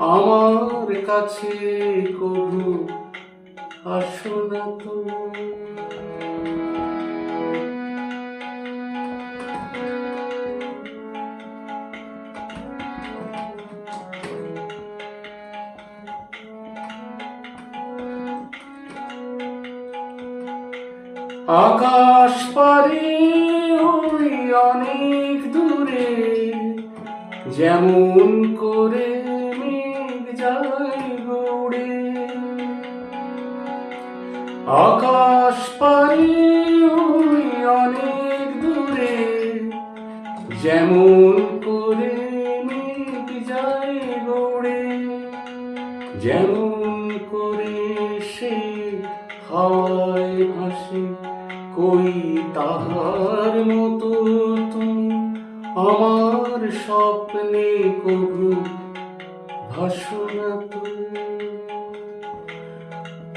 আমার কাছে কবু আসো না তুমি। আকাশ পারে ওই অনেক দূরে যেমন করে উড়ে আকাশ পারে অনেক দূরে যেমন করে মেঘ যায় গড়ে যেমন করে সে হাওয়ায় ভাসে কই তাহার মতো তুমি আমার স্বপ্নে কবু ভাসো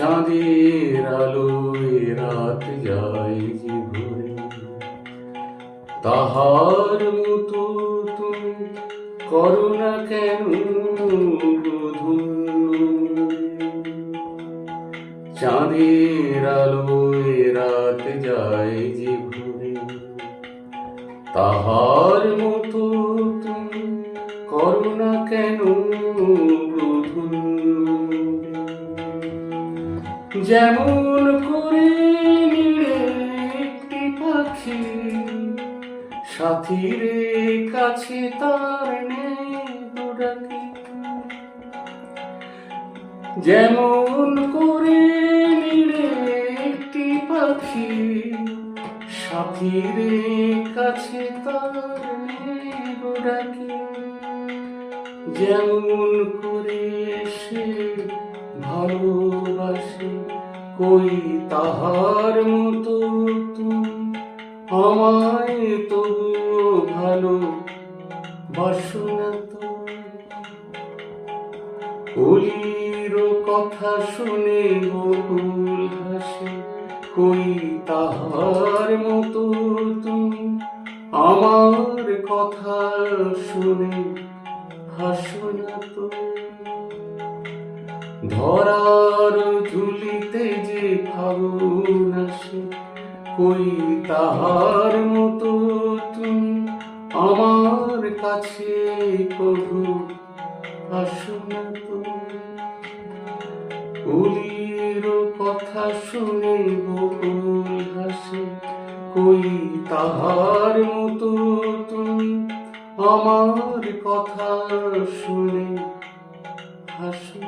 চাঁদের আলোয় রাত যায় ভরে তাহার মতো তুমি করুণা কেন চাঁদের আলোয় রাত যায় ভরে তাহার মতো তুমি করুণা কেন যেমন করে একটি পাখি, সাথীর কাছে তার নেই ডাকি। যেমন করে একটি পাখি, সাথীর কাছে তার নেই ডাকি। যেমন করে সে ভালোবাসে, কই তাহার মতো তুমি? আমায় তবুও ভালো বাসো না তো অলির কথা শুনে বকুল হাসে, কই তাহার মতো তুমি? আমার কথা শুনে হাসো না তো ধরার ধুলিতে যে ফাগুন আসে, কই তাহার মতো তুমি আমার কাছে কবু আসো না তুমি? অলির কথা শুনে বকুল হাসে, কই তাহার মতো তুমি আমার কথা শুনে হাসো